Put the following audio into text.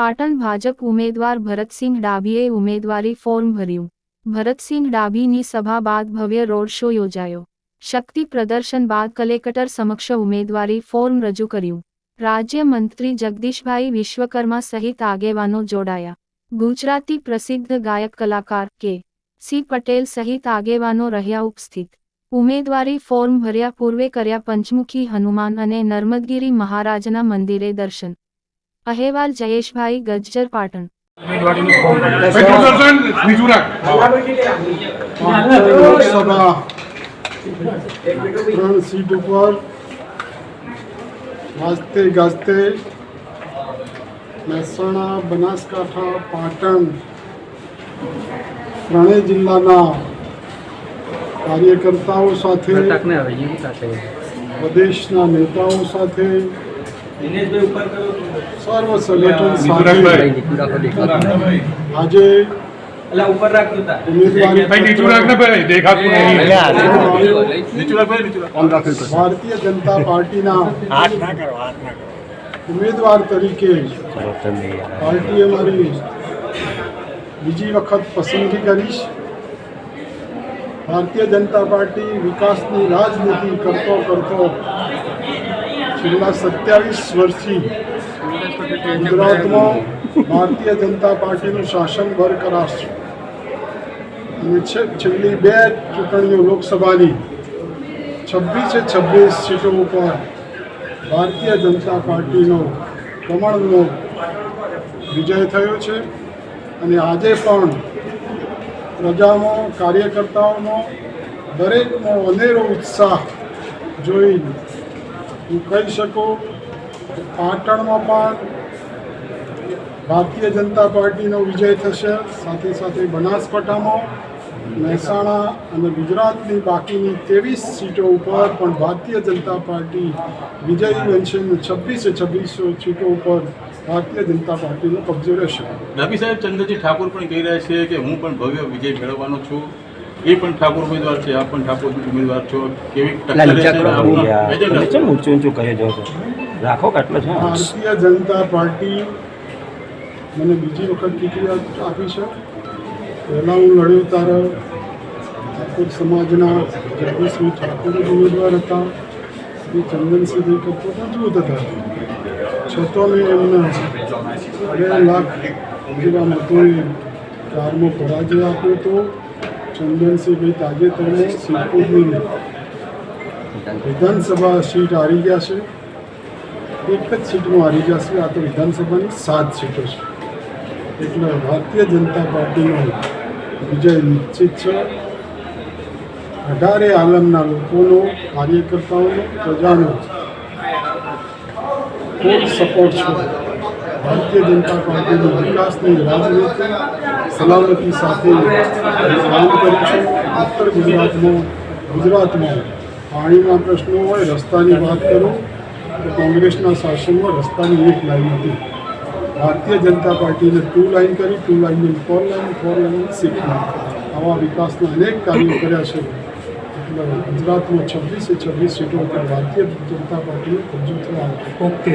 પાટણ ભાજપ ઉમેદવાર ભરતસિંહ ડાભીએ ઉમેદવારી ફોર્મ ભર્યું. ભરતસિંહ ડાભીની સભા બાદ ભવ્ય રોડ શો યોજાયો. શક્તિ પ્રદર્શન બાદ કલેક્ટર સમક્ષ ઉમેદવારી ફોર્મ રજૂ કર્યું. રાજ્ય મંત્રી જગદીશભાઈ વિશ્વકર્મા સહિત આગેવાનો જોડાયા. ગુજરાતી પ્રસિદ્ધ ગાયક કલાકાર કે. સી. પટેલ સહિત આગેવાનો રહ્યા ઉપસ્થિત. ઉમેદવારી ફોર્મ ભર્યા પૂર્વે કર્યા પંચમુખી હનુમાન અને નર્મદગીરી મહારાજના મંદિરે દર્શન. અહેવાલ જયેશભાઈ ગજ્જર પાટણ. લોકસભા ત્રણ સીટ ઉપર વાજતે ગાજતે મહેસાણા બનાસકાંઠા પાટણ ત્રણેય જિલ્લાના કાર્યકર્તાઓ સાથે પ્રદેશના નેતાઓ સાથે સર્વ સંગઠન સાથે આજે ઉમેદવારી ભાઈ નીચું રાખ ભાઈ દેખાતું નહીં. ભારતીય જનતા પાર્ટીના ઉમેદવાર તરીકે પાર્ટીએ મારી બીજી વખત પસંદગી કરીશ. ભારતીય જનતા પાર્ટી વિકાસની રાજનીતિ કરતો કરતો છેલ્લા સત્યાવીસ વર્ષથી ગુજરાતમાં ભારતીય જનતા પાર્ટીનું શાસન બરકરાર છે. અને છેલ્લી બે ચૂંટણીઓ લોકસભાની છવ્વીસે છવ્વીસ સીટો ઉપર ભારતીય જનતા પાર્ટીનો કમળનો વિજય થયો છે. અને આજે પણ પ્રજામાં કાર્યકર્તાઓનો દરેકનો અનેરો ઉત્સાહ જોઈ હું કહી શકું કે પાટણમાં પણ ભારતીય જનતા પાર્ટીનો વિજય થશે, સાથે સાથે બનાસકાંઠામાં, મહેસાણા અને ગુજરાતની બાકીની ત્રેવીસ સીટો ઉપર પણ ભારતીય જનતા પાર્ટી વિજયી બનશે છવ્વીસે છવ્વીસો સીટો ઉપર ભારતીય જનતા પાર્ટીનો કબજો રહેશે. ડાબી સાહેબ, ચંદ્રજી ઠાકોર પણ કહી રહ્યા છે કે હું પણ ભવ્ય વિજય મેળવવાનો છું. એ પણ ઠાકોર ઉમેદવાર છે આપ પણ ઠાકોર ઉમેદવાર છો. કેવી ટક્કર ઊંચું ઊંચું કહે છો રાખો કાટલો છે? ભારતીય જનતા પાર્ટી મને બીજી વખત ટિકિટ આપી છે. પહેલાં હું લડ્યો ત્યારે ઠાકોર સમાજના જગદીશભાઈ ઠાકોર ઉમેદવાર હતા. એ ચંદનસિંહભાઈ કરતો મજબૂત હતા. છતાં મેં એમને બે લાખ જેવા મતોએ કારમાં પરાજય આપ્યો હતો. ચંદનસિંહભાઈ તાજેતરમાં સિંહપુરની વિધાનસભા સીટ હારી ગયા છે એક જ સીટમાં હારી ગયા છે આ તો વિધાનસભાની સાત સીટો છે. એટલે ભારતીય જનતા પાર્ટીનો વિજય નિશ્ચિત છે. અઢારે આલમના લોકોનો, કાર્યકર્તાઓનો, પ્રજાનો ફૂલ સપોર્ટ છે. ભારતીય જનતા પાર્ટીની વિકાસની રાજનીતિ સલામતી સાથે કામ કર્યું છે. ઉત્તર ગુજરાતમાં ગુજરાતમાં પાણીના પ્રશ્નો હોય રસ્તાની વાત કરું તો કોંગ્રેસના શાસનમાં રસ્તાની એક લાઈન હતી. ભારતીય જનતા પાર્ટીને ટુ લાઈન કરી ટુ લાઈનની four line four line six line. આવા વિકાસના અનેક કાર્યો કર્યા છે. એટલે ગુજરાતમાં છવ્વીસે છવ્વીસ સીટો ઉપર ભારતીય જનતા પાર્ટીનો કબજો થયા. ઓકે